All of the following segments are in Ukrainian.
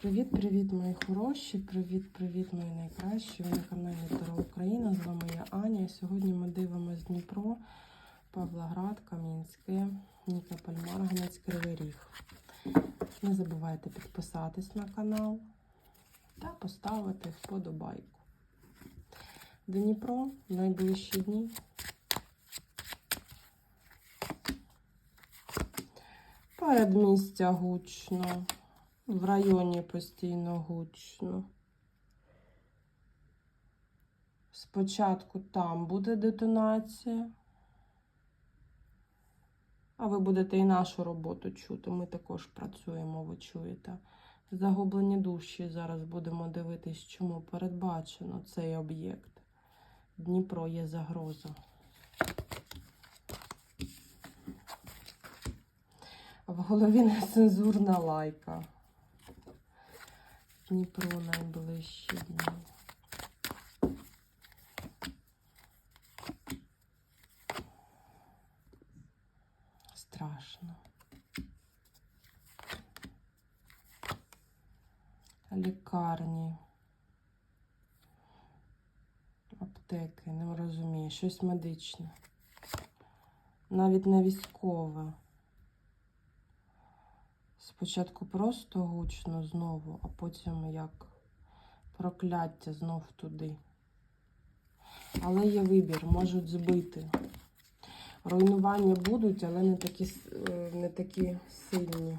Привіт-привіт, мої хороші! Привіт-привіт, мої найкращі! Ви на каналі Таро Україна. З вами я Аня. Сьогодні ми дивимося Дніпро, Павлоград, Кам'янське, Нікополь, Марганець, Кривий Ріг. Не забувайте підписатись на канал та поставити вподобайку. Дніпро найближчі дні. Передмістя гучно. В районі постійно гучно. Спочатку там буде детонація. А ви будете і нашу роботу чути. Ми також працюємо, ви чуєте. Загублені душі. Зараз будемо дивитись, чому передбачено цей об'єкт. Дніпро є загроза. В голові нецензурна лайка. Дніпро найближчі дні. Страшно. Лікарні. Аптеки, не розумію. Щось медичне. Навіть не військове. Спочатку просто гучно знову, а потім як прокляття знов туди. Але є вибір, можуть збити. Руйнування будуть, але не такі, е, не такі сильні.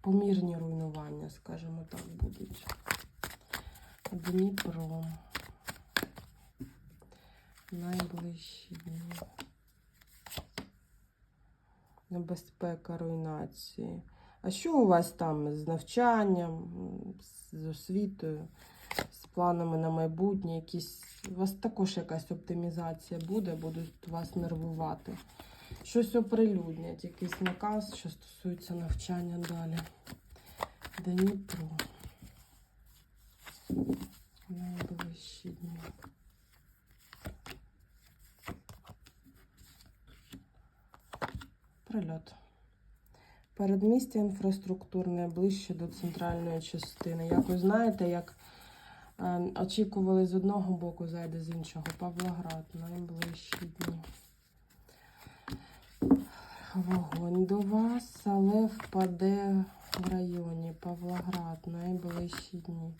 Помірні руйнування, скажімо так, будуть. Дніпро. Найближчі дні. Небезпека руйнації. А що у вас там з навчанням, з освітою, з планами на майбутнє? Якісь... У вас також якась оптимізація буде, будуть вас нервувати. Щось оприлюднять, якийсь наказ, що стосується навчання далі. Дніпро. Найближчі дні. Прильот. Передмістя інфраструктурне ближче до центральної частини. Як ви знаєте, як е, очікували з одного боку, зайде з іншого. Павлоград, найближчі дні. Вогонь до вас, але впаде в районі. Павлоград, найближчі дні.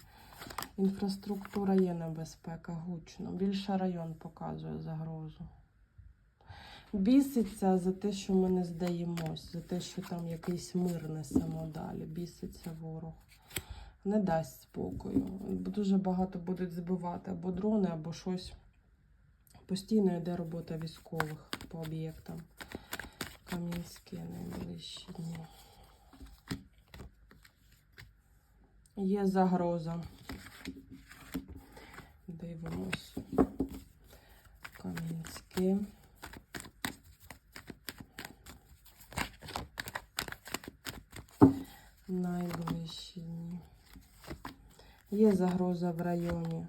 Інфраструктура є небезпека, гучно. Більше район показує загрозу. Біситься за те, що ми не здаємось, за те, що там якийсь мир несемо далі. Біситься ворог. Не дасть спокою. Дуже багато будуть збивати або дрони, або щось. Постійно йде робота військових по об'єктам. Кам'янське найближчі дні. Є загроза. Дивимось. Кам'янське. Найближчі дні. Є загроза в районі.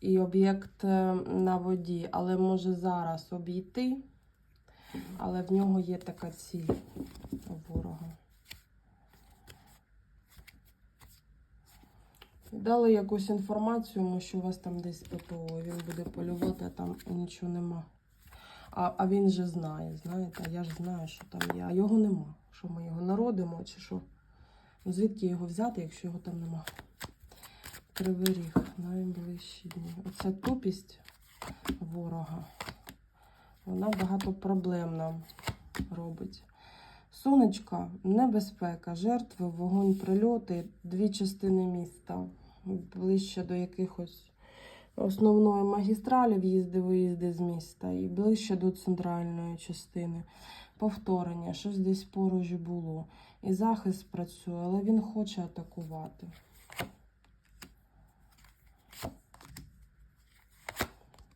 І об'єкт е, на воді, але може зараз обійти, але в нього є така ціль у ворога. Дали якусь інформацію, що у вас там десь ППО, він буде полювати, а там нічого нема. А, а він же знає, знаєте, я ж знаю, що там є, а його нема. Що ми його народимо, чи що? Звідки його взяти, якщо його там нема? Кривий ріг, найближчі дні. Оця тупість ворога, вона багато проблем нам робить. Сонечка, небезпека, жертви, вогонь, прильоти, дві частини міста, ближче до якихось основної магістралі, в'їзди, виїзди з міста, і ближче до центральної частини. Повторення, щось десь поруч було. І захист працює, але він хоче атакувати.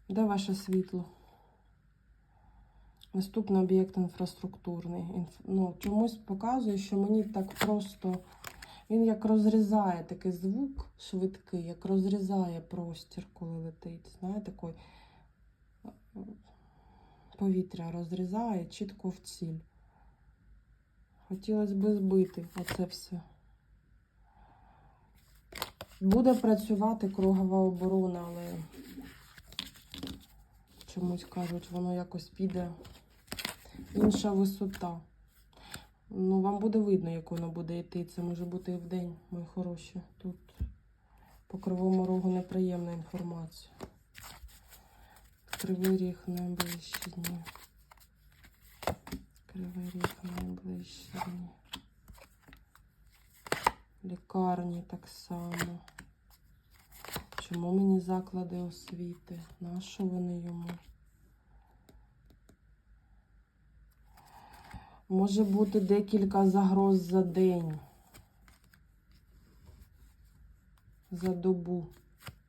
Де ваше світло? Наступний об'єкт інфраструктурний. Інф... Ну, чомусь показує, що мені так просто. Він як розрізає такий звук швидкий, як розрізає простір, коли летить. Знаєте, такий повітря розрізає чітко в ціль. Хотілося б збити оце все. Буде працювати кругова оборона, але чомусь кажуть, воно якось піде. Інша висота. Ну, вам буде видно, як воно буде йти. Це може бути і вдень, мої хороші. Тут по кривому рогу неприємна інформація. Кривий ріг найближчі дні. Кривий ріг найближчі. Лікарні так само. Чому мені заклади освіти? Нащо вони йому? Може бути декілька загроз за день. За добу.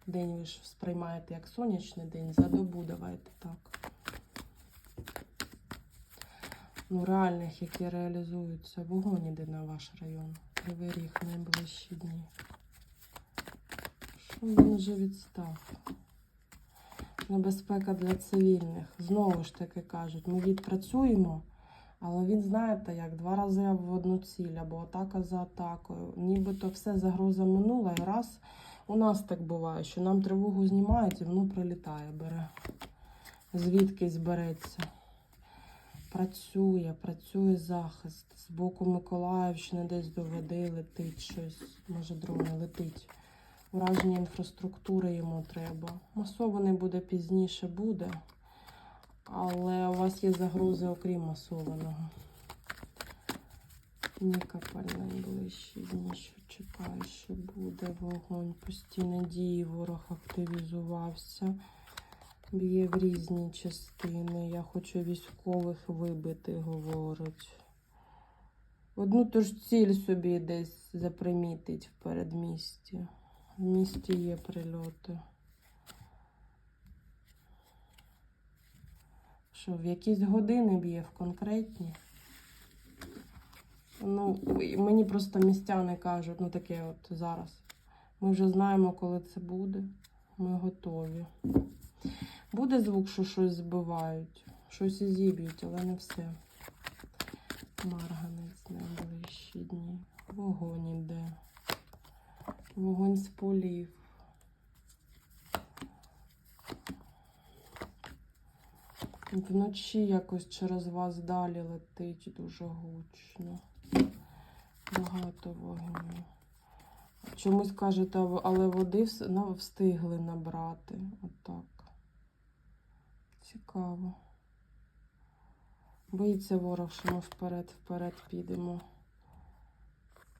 День ви ж сприймаєте як сонячний день, за добу давайте так. Ну, реальних, які реалізуються. Вогонь іде на ваш район. Кривий ріг найближчі дні. Що він вже відстав? Небезпека для цивільних. Знову ж таки кажуть, ми відпрацюємо, але він, знаєте, як два рази в одну ціль, або атака за атакою. Нібито все загроза минула, і раз у нас так буває, що нам тривогу знімають і воно прилітає, бере. Звідкись береться. Працює, працює захист. З боку Миколаївщини десь до води летить щось, може дрон летить. Ураження інфраструктури йому треба. Масований буде пізніше буде. Але у вас є загрози, окрім масованого. Нікопаль найближчі дні, що чекає, що буде вогонь. Постійно дії ворог активізувався. Б'є в різні частини. Я хочу військових вибити, говорить. Одну ту ж ціль собі десь запримітить в передмісті. В місті є прильоти. Що, в якісь години б'є в конкретні? Ну, мені просто містяни кажуть, ну таке от зараз. Ми вже знаємо, коли це буде. Ми готові. Буде звук, що щось збивають, щось і зіб'ють, але не все. Марганець найближчі дні. Вогонь іде. Вогонь з полів. Вночі якось через вас далі летить дуже гучно. Багато вогню. Чомусь кажете, але води встигли набрати. Отак. Цікаво. Боїться ворог, що ми вперед-вперед підемо.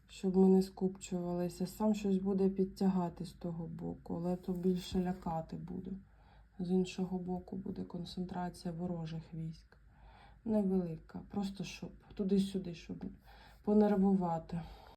Щоб ми не скупчувалися. Сам щось буде підтягати з того боку, але то більше лякати буде. З іншого боку буде концентрація ворожих військ. Невелика. Просто щоб туди-сюди, щоб понервувати.